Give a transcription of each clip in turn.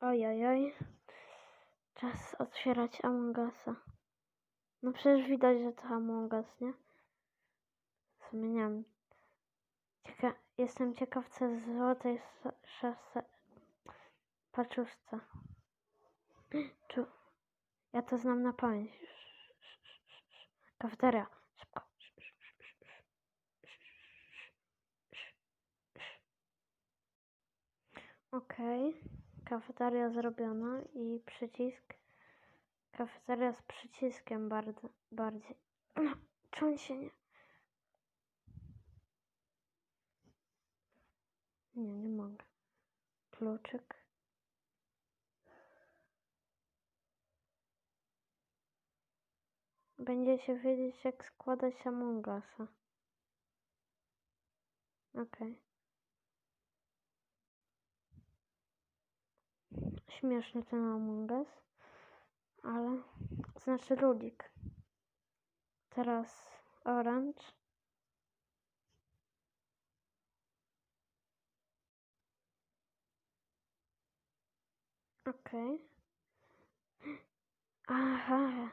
Ojojoj. Czas otwierać Among Usa. No przecież widać, że to Among Us, nie? Wiem. Cieka jestem ciekaw, co jest złotej sz- szafce. Paczuszce. Czu. Ja to znam na pamięć. Kafeteria. Szybko. Okej. Kafeteria zrobiona i przycisk. Kafeteria z przyciskiem bardzo, bardziej. No, się nie... Nie, mogę. Kluczyk. Będziecie wiedzieć, jak składać Among Usa. Okej. Śmieszny ten Among Us, ale znaczy ludik. Teraz orange. Okej. Aha.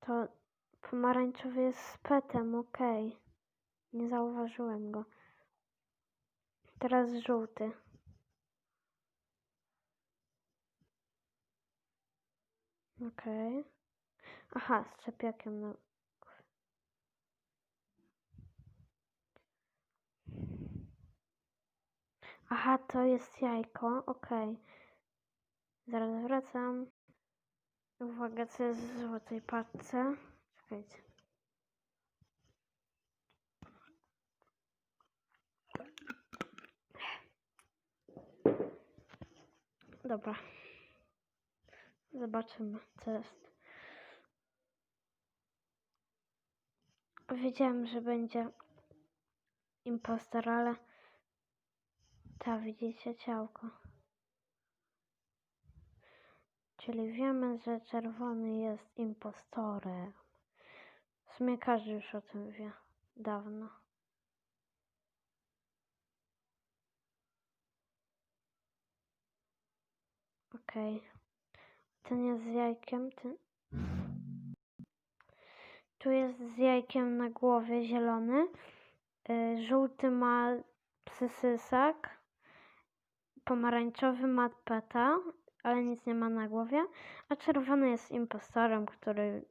To pomarańczowy jest z petem, okej. Nie zauważyłem go. Teraz żółty. Okej. Aha, z czepiakiem na... Aha, to jest jajko, okej. Zaraz wracam. Uwaga, co jest w złotej paczce. Czekajcie. Dobra. Zobaczymy, co jest. Wiedziałem, że będzie impostor, ale ta widzicie ciałko. Czyli wiemy, że czerwony jest impostorem. W sumie każdy już o tym wie. Dawno. Okej. Ten jest z jajkiem. Ten... Tu jest z jajkiem na głowie zielony. Y, żółty ma psysysak. Pomarańczowy ma peta, ale nic nie ma na głowie. A czerwony jest impostorem, który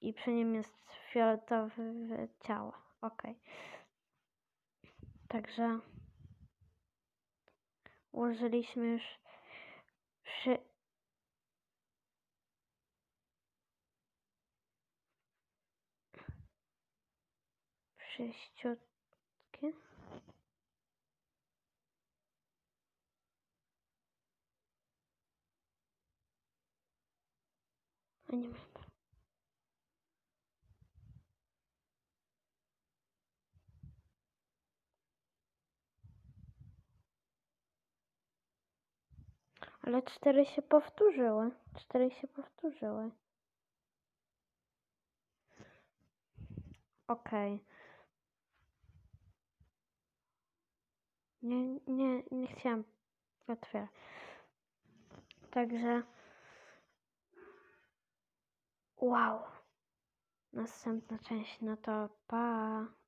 i przy nim jest fioletowe ciało. Okej. Także ułożyliśmy już wszy... Wszyściutkie. A nie mam. Ale cztery się powtórzyły. Cztery się powtórzyły. Okej. Nie, nie, nie chciałam otwierać. Także. Wow. Następna część, no to pa.